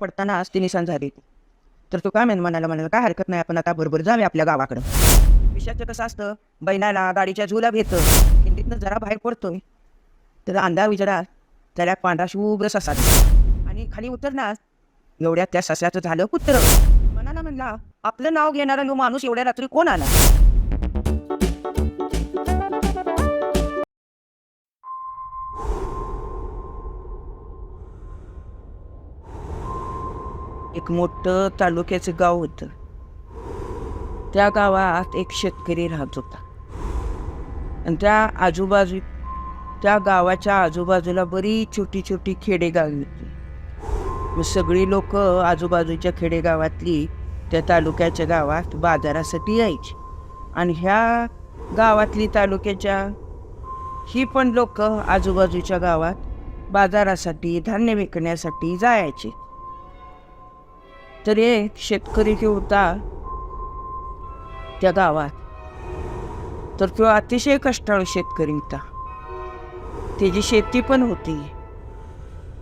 पडतानाच ती निशाण झाली. तर तू काय म्हणाला म्हणाला काय हरकत नाही आपण आता बरोबर जाऊया आपल्या गावाकडं. विषयाचं कसं असतं? बैलाला गाडीच्या झुला घेतं खिंडीतनं जरा बाहेर पडतोय. तर अंधार विजडा त्याला पांढरा शुभ्र ससा आणि खाली उतरणार एवढ्यात त्या सस्याचं झालं कुत्र. मनाला म्हणला आपलं नाव घेणारा जो माणूस एवढ्या रात्री कोण आला? एक मोठं तालुक्याचं गाव होतं. त्या गावात एक शेतकरी राहत होता. आणि त्या आजूबाजू त्या गावाच्या आजूबाजूला बरीच छोटी छोटी खेडेगावी होती. मग सगळी लोक आजूबाजूच्या खेडेगावातली त्या तालुक्याच्या गावात बाजारासाठी यायची. आणि ह्या गावातली तालुक्याच्या ही पण लोक आजूबाजूच्या गावात बाजारासाठी धान्य विकण्यासाठी जायचे. तर एक शेतकरी जो होता त्या गावात तर तो अतिशय कष्टाळू शेतकरी होता. त्याची शेती पण होती.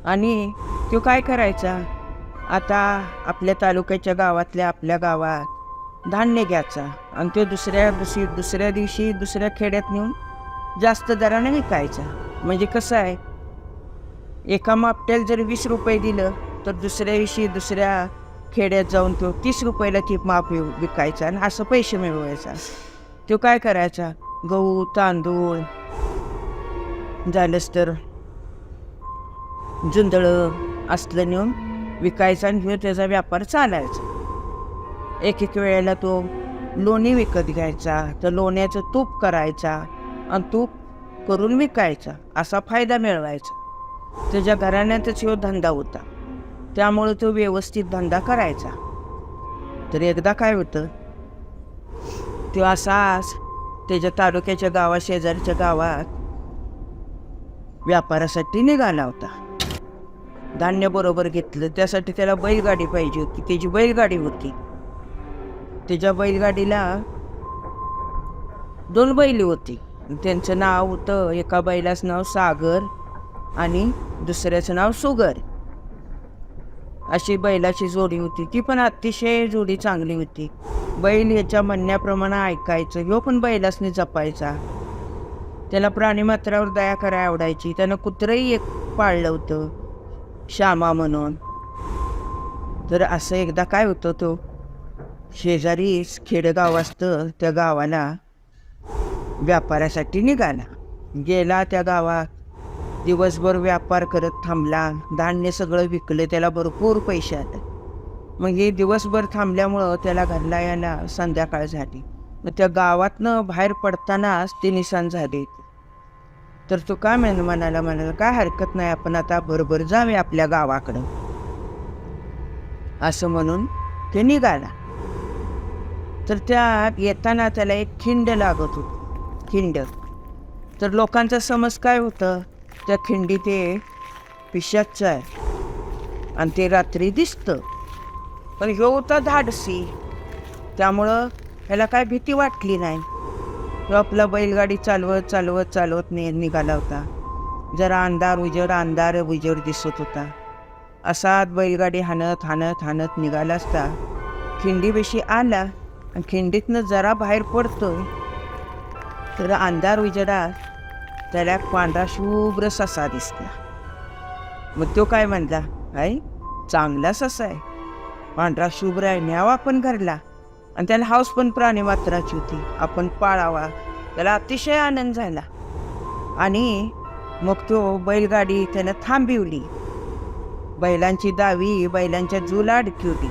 आणि तो काय करायचा? आता आपल्या तालुक्याच्या गावातल्या आपल्या गावात धान्य घ्यायचा आणि तो दुसऱ्या दुसरी दुसऱ्या दिवशी दुसऱ्या खेड्यात नेऊन जास्त दराने विकायचा. म्हणजे कसं आहे? एका मापट्याला जर वीस रुपये दिलं तर दुसऱ्या दिवशी दुसऱ्या खेड्यात जाऊन तो तीस रुपयाला ती माप विकायचा आणि असं पैसे मिळवायचा. तो काय करायचा? गहू तांदूळ झालंच तर जुंदळं असलं नेऊन विकायचा आणि ह्यो त्याचा व्यापार चालायचा. एक एक वेळेला तो लोणी विकत घ्यायचा तर लोण्याचं तूप करायचा आणि तूप करून विकायचा असा फायदा मिळवायचा. त्याच्या घराण्यातच ह्यो धंदा होता. त्यामुळं तो व्यवस्थित धंदा करायचा. तर एकदा काय होतं? तो असाच त्याच्या तालुक्याच्या गावा शेजारच्या गावात व्यापारासाठी निघाला होता. धान्य बरोबर घेतलं त्यासाठी त्याला बैलगाडी पाहिजे होती त्याची बैलगाडी होती. त्याच्या बैलगाडीला दोन बैली होती. त्यांचं नाव होतं एका बैलाचं नाव सागर आणि दुसऱ्याचं नाव सुगर. अशी बैलाची जोडी होती. ती पण अतिशय जोडी चांगली होती. बैल याच्या म्हणण्याप्रमाणे ऐकायचं ह्यो पण बैलासनी जपायचा. त्याला प्राणीमात्रावर दया करायला आवडायची. त्यानं कुत्रंही एक पाळलं होतं श्यामा म्हणून. तर असं एकदा काय होतं तो शेजारीच खेडेगाव असतं त्या गावाला व्यापारासाठी निघाला. गेला त्या गावात. दिवसभर व्यापार करत थांबला. धान्य सगळं विकलं त्याला भरपूर पैसे आले. मग हे दिवसभर थांबल्यामुळं त्याला घरला यायला संध्याकाळ झाली. मग त्या गावातनं बाहेर पडतानाच ते निशाण झाले. तर तो काय म्हण म्हणाला म्हणाला काय हरकत नाही आपण आता बरोबर जावे आपल्या गावाकडं. असं म्हणून ते निघाला. तर त्या येताना त्याला एक खिंड लागत होती. खिंड. तर लोकांचा समज काय होतं? त्या खिंडी ते पिशाचं आहे. आणि ते रात्री दिसतं. पण ह्यो होता धाडसी. त्यामुळं ह्याला काय भीती वाटली नाही. तो आपला बैलगाडी चालवत चालवत चालवत ने निघाला होता. जरा अंधार उजेड अंधार उजेड दिसत होता. असाच बैलगाडी हाणत हाणत हाणत निघाला असता. खिंडीपेशी आला आणि खिंडीतनं जरा बाहेर पडतोय. तर अंधार उजेडात त्याला पांढरा शुभ्र ससा दिसला. मग तो काय म्हणला? आई चांगला ससा आहे. पांढरा शुभ्र आहे न्यावा आपण घरला. आणि त्याला हाऊस पण प्राणी मात्राची होती. आपण पाळावा. त्याला अतिशय आनंद झाला. आणि मग तो बैलगाडी त्यानं थांबिवली. बैलांची दावी बैलांच्या जुला अडकिवली.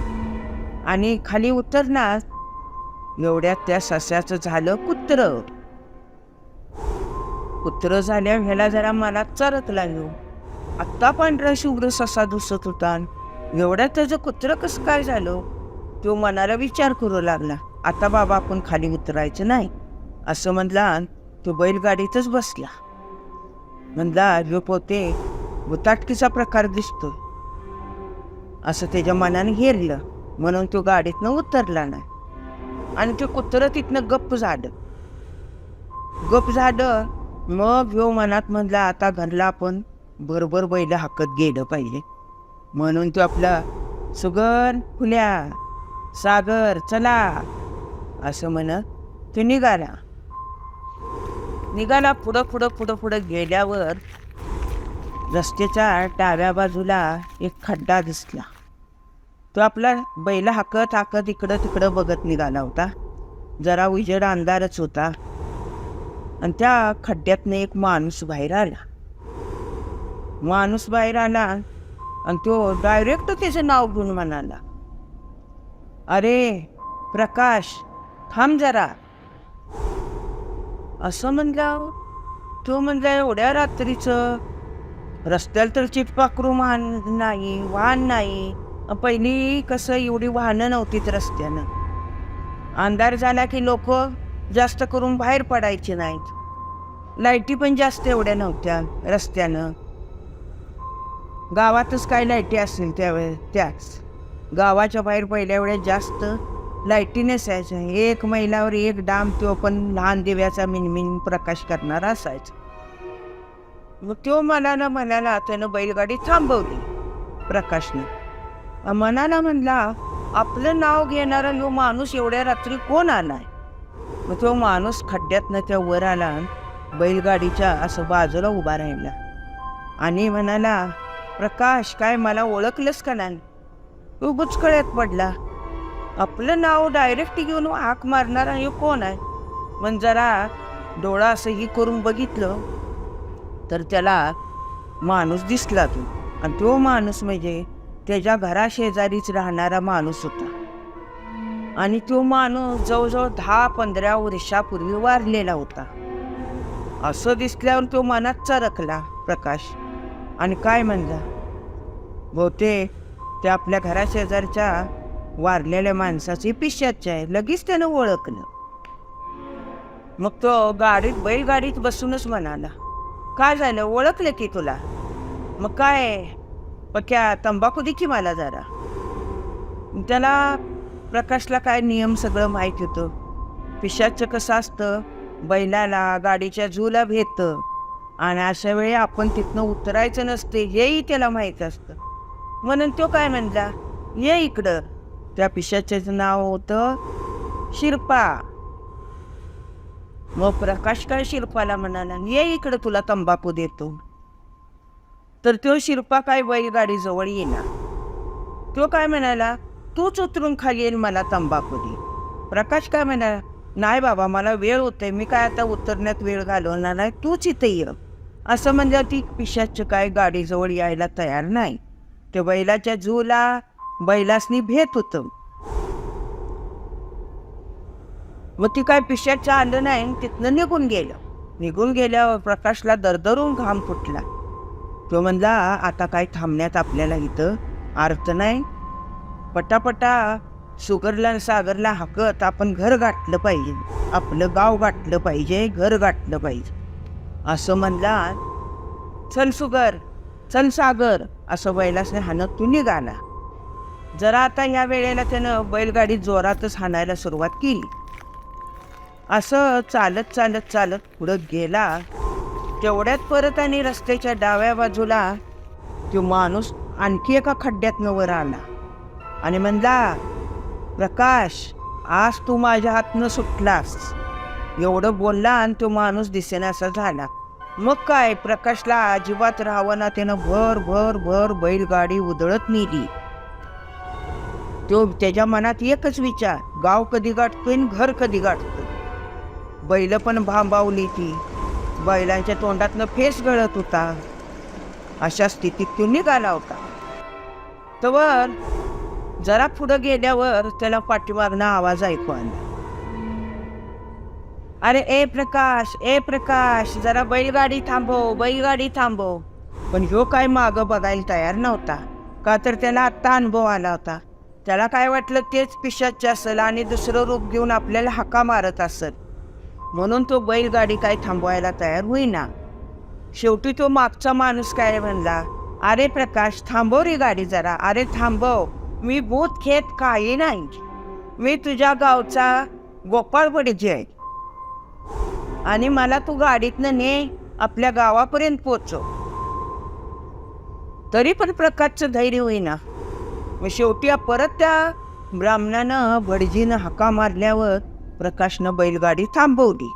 आणि खाली उतरणार एवढ्यात त्या सस्याचं झालं कुत्रं. पुत्र झाल्यावर ह्याला जरा मला चरत लागलो आत्ता पांढरा शुभ्र ससा दिसत होता. एवढ्यात त्याचं कुत्र कसं काय झालं? तो मनाला विचार करू लागला. आता बाबा आपण खाली उतरायचं नाही. असं म्हणला तो बैलगाडीतच बसला. म्हणला जो पोते भुताटकीचा प्रकार दिसतो असं त्याच्या मनाने हेरलं. म्हणून तो गाडीतनं उतरला नाही. आणि ते कुत्रं तिथनं गप्प झालं. गप झालं मग ह्यो मनात म्हणला आता घरला आपण बरोबर बैल हाकत गेलं पाहिजे. म्हणून तो आपला सुगन फुल्या सागर चला असं म्हणत तो निघाला. निघाला पुढं पुढं पुढं पुढं गेल्यावर रस्त्याच्या डाव्या बाजूला एक खड्डा दिसला. तो आपला बैल हाकत हाकत इकडं तिकडं बघत निघाला होता. जरा उजेड अंधारच होता. आणि त्या खड्ड्यातनं एक माणूस बाहेर आला. माणूस बाहेर आला आणि तो डायरेक्ट त्याचं नाव घेऊन म्हणाला अरे प्रकाश थांब जरा. असं म्हणलं तो म्हणला एवढ्या रात्रीचं रस्त्याला तर चिटपाकरू वाहन नाही वाहन नाही. पहिली कसं एवढी वाहनं नव्हतीत रस्त्यानं. अंधार झाला की लोक जास्त करून बाहेर पडायचे नाहीत. लाईटी पण जास्त एवढ्या नव्हत्या रस्त्यानं. गावातच काय लाईटी असतील त्यावेळेस त्याच. गावाच्या बाहेर पहिल्या वेळेस जास्त लाईटी नसायच्या. एक मैलावर एक डाम तो पण लहान दिव्याचा मिनमिन प्रकाश करणारा असायचा. मग तो मनाला म्हणाला त्यानं बैलगाडी थांबवली प्रकाशनं. मनाला म्हणला आपलं नाव घेणारा यो माणूस एवढ्या रात्री कोण आलाय मग तो माणूस खड्ड्यातनं त्या वर आला बैलगाडीच्या असं बाजूला उभा राहिला. आणि म्हणाला प्रकाश काय मला ओळखलंस का नाही? तू बुचकळ्यात पडला. आपलं नाव डायरेक्ट घेऊन हाक मारणारा हे कोण आहे? मग जरा डोळा असं ही करून बघितलं तर त्याला माणूस दिसला तो. आणि तो माणूस म्हणजे त्याच्या घराशेजारीच राहणारा माणूस होता. आणि तो माणूस जवळजवळ दहा पंधरा वर्षापूर्वी वारलेला होता. असं दिसल्यावर तो मनात चरकला प्रकाश. आणि काय म्हणला? बहुतेक ते आपल्या घराशेजारच्या वारलेल्या माणसाची पिशाच आहे. लगेच त्यानं ओळखलं. मग तो गाडीत बैलगाडीत बसूनच म्हणाला काय झालं? ओळखलं की तुला? मग काय? पक्या तंबाखू दे की मला जरा. त्याला प्रकाशला काय नियम सगळं माहीत होतं? पिशाचं कसं असतं? बैलाला गाडीच्या झूला भेटतं. आणि अशा वेळी आपण तिथनं उतरायचं नसते हेही त्याला माहीत असतं. म्हणून तो काय म्हणला? ये इकडं. त्या पिशाच्याचं नाव होतं शिरपा. मग प्रकाश काय शिरपाला म्हणाला? ये इकडं तुला तंबाखू देतो. तर तो शिरपा काय बैलगाडीजवळ येणार? तो काय म्हणाला? तूच उतरून खाली येईल मला तंबाखू दे. प्रकाश काय म्हणा नाही बाबा मला वेळ होते मी काय आता उतरण्यात वेळ घालवणार नाही. तूच इथे ये. असं म्हणजे ती पिशाचं काय गाडीजवळ यायला तयार नाही. ते बैलाच्या झूला बैलासनी भेट होतं. मग ती काय पिशाच्या आलं नाही आणि तिथनं निघून गेलं. निघून गेल्यावर प्रकाशला दरदरून घाम फुटला. तो म्हणला आता काय थांबण्यात आपल्याला इथं अर्थ नाही. पटापटा सुगरला सागरला हाकत आपण घर गाठलं पाहिजे. आपलं गाव गाठलं पाहिजे घर गाठलं पाहिजे. असं म्हणला चल सुगर चल सागर असं बैलासने हाणत तू निघाला. जरा आता या वेळेला त्यानं बैलगाडी जोरातच हाणायला सुरुवात केली. असं चालत चालत चालत पुढं गेला. तेवढ्यात परत आणि रस्त्याच्या डाव्या बाजूला तो माणूस आणखी एका खड्ड्यातनं वर आला. आणि म्हणला प्रकाश आज तू माझ्या हातनं सुटलास. एवढं बोलला आणि तो माणूस दिसेनासा झाला. मग काय? प्रकाशला अजिबात राहावं त्यानं भर भर भर बैलगाडी उधळत नेली. तो त्याच्या मनात एकच विचार गाव कधी गाठतोय आणि घर कधी गाठतोय? बैल पण भांबावली ती. बैलांच्या तोंडातनं फेस गळत होता. अशा स्थितीत तो निघाला होता. तवर जरा पुढं गेल्यावर त्याला पाठीमागनं आवाज ऐकू आला. अरे ए प्रकाश ए प्रकाश जरा बैलगाडी थांबव बैलगाडी थांबव. पण ह्यो काय मागं बघायला तयार नव्हता. का तर त्याला आत्ता अनुभव आला होता. त्याला काय वाटलं तेच पिशाचे असेल आणि दुसरं रूप घेऊन आपल्याला हाका मारत असेल. म्हणून तो बैलगाडी काय थांबवायला तयार होईना. शेवटी तो मागचा माणूस काय म्हणला? अरे प्रकाश थांबव रे गाडी जरा. अरे थांबव. मी भूत खेत काही नाही. मी तुझ्या गावचा गोपाळवडीजी आहे. आणि मला तू गाडीतनं ने आपल्या गावापर्यंत पोचव तरी पण प्रकाशचं धैर्य होईना. मग शेवटी परत त्या ब्राह्मणानं भटजीनं हाका मारल्यावर प्रकाशनं बैलगाडी थांबवली.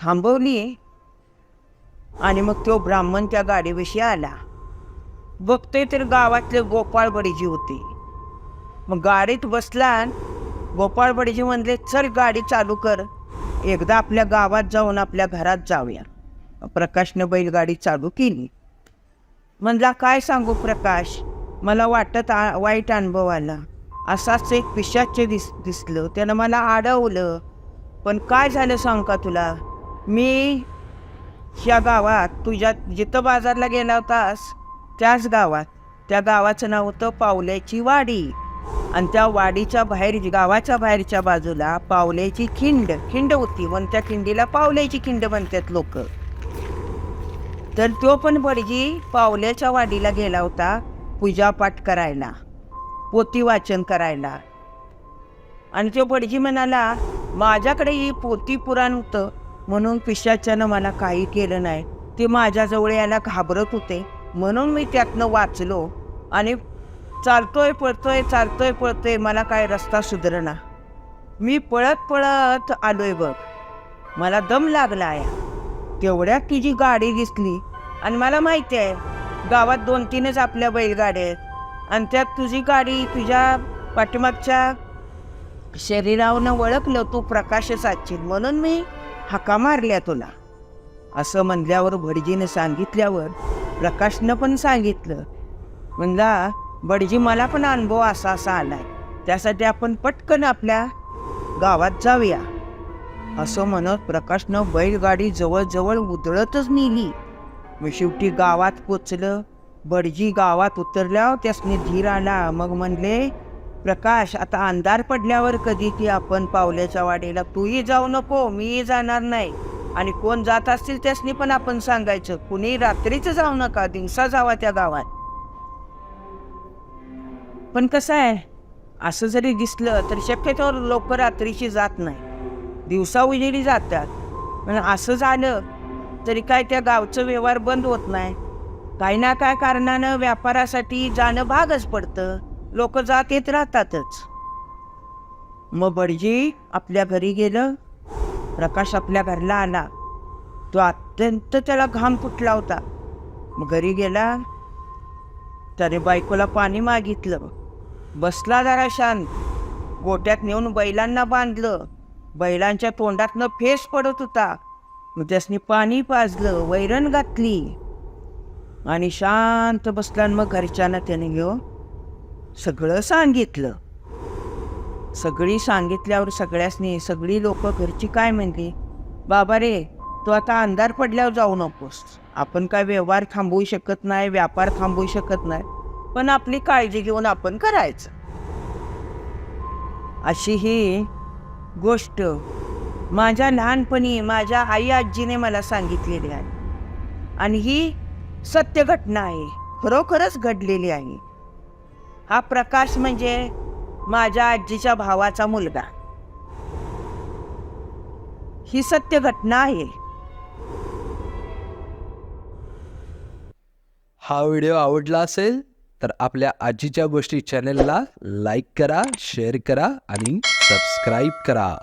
थांबवली आणि मग तो ब्राह्मण त्या गाडीविषयी आला. बघतोय तर गावातले गोपाळ बडीजी होते. मग गाडीत बसला गोपाळ बडीजी म्हणले चल गाडी चालू कर. एकदा आपल्या गावात जाऊन आपल्या घरात जाऊया. प्रकाशनं बैलगाडी चालू केली. म्हणला काय सांगू प्रकाश? मला वाटत आ वाईट अनुभव आला. असाच एक पिशाच्य दिस दिसलं. त्यानं मला अडवलं पण काय झालं सांग का तुला? मी ह्या गावात तुझ्या जिथं बाजारला गेला होतास त्याच गावात. त्या गावाचं नाव होतं पावल्याची वाडी. आणि त्या वाडीच्या बाहेर गावाच्या बाहेरच्या बाजूला पावल्याची खिंड. खिंड होती. पण त्या खिंडीला पावल्याची खिंड म्हणतात लोक. तर तो पण बडजी पावल्याच्या वाडीला गेला होता पूजापाठ करायला पोती वाचन करायला. आणि तो बडजी म्हणाला माझ्याकडे ही पोती पुराण होतं. म्हणून पिशाच्यानं मला काही केलं नाही. ते माझ्याजवळ यायला घाबरत होते. म्हणून मी त्यातनं वाचलो आणि चालतोय पळतोय चालतोय पळतोय मला काय रस्ता सुधरणा मी पळत पळत आलोय बघ. मला दम लागला आहे तेवढ्यात तुझी गाडी दिसली. आणि मला माहिती आहे गावात दोन तीनच आपल्या बैलगाड्या आहेत. आणि त्यात तुझी गाडी तुझ्या पाठीमागच्या शरीरावनं ओळखलं तू प्रकाश साचील म्हणून मी हाका मारल्या तुला. असं म्हणल्यावर भटजीने सांगितल्यावर प्रकाशनं पण सांगितलं. म्हणला बडजी मला पण अनुभव असा असा आलाय. त्यासाठी आपण पटकन आपल्या गावात जाऊया. असं म्हणत प्रकाशनं बैलगाडी जवळजवळ उधळतच नेली. मग शेवटी गावात पोचलं. बडजी गावात उतरल्यावर त्यासनी धीर आला. मग म्हणले प्रकाश आता अंधार पडल्यावर कधी ती आपण पावल्याच्या वाडीला तूही जाऊ नको मीही जाणार नाही. आणि कोण जात असतील त्यासनी पण आपण सांगायचं. कुणी रात्रीच जाऊ नका दिवसा जावा त्या गावात. पण कसं आहे असं जरी दिसलं तर शक्यतो लोक रात्रीची जात नाही. दिवसा उजेडी जातात. पण असं झालं तरी काय त्या गावचं व्यवहार बंद होत नाही. काही ना काय कारणानं व्यापारासाठी जाणं भागच पडतं. लोक जात येत राहतातच. मग बडजी आपल्या घरी गेलं? प्रकाश आपल्या घरला आला. तो अत्यंत त्याला घाम फुटला होता. मग घरी गेला. त्याने बायकोला पाणी मागितलं. बसला जरा शांत. गोट्यात नेऊन बैलांना बांधलं. बैलांच्या तोंडातनं फेस पडत होता. मग त्यासनी पाणी पाजलं वैरण घातली. आणि शांत बसला आणि मग घरच्यांना त्याने घेऊन सगळं सांगितलं. सगळी सांगितल्यावर सगळ्यासनी सगळी लोक घरची काय म्हणली? बाबा रे तू आता अंधार पडल्यावर जाऊ नकोस. आपण काय व्यवहार थांबवू शकत नाही व्यापार थांबवू शकत नाही. पण आपली काळजी घेऊन आपण करायचं. अशी ही गोष्ट माझ्या लहानपणी माझ्या आई आजीने मला सांगितलेली आहे. आणि ही सत्य घटना आहे. खरोखरच घडलेली आहे. हा प्रकाश म्हणजे माझ्या आजीच्या भावाचा मुलगा. ही सत्य घटना आहे. हा व्हिडिओ आवडला असेल तर आपल्या आजीच्या गोष्टी चॅनेलला लाईक करा शेअर करा आणि सबस्क्राईब करा.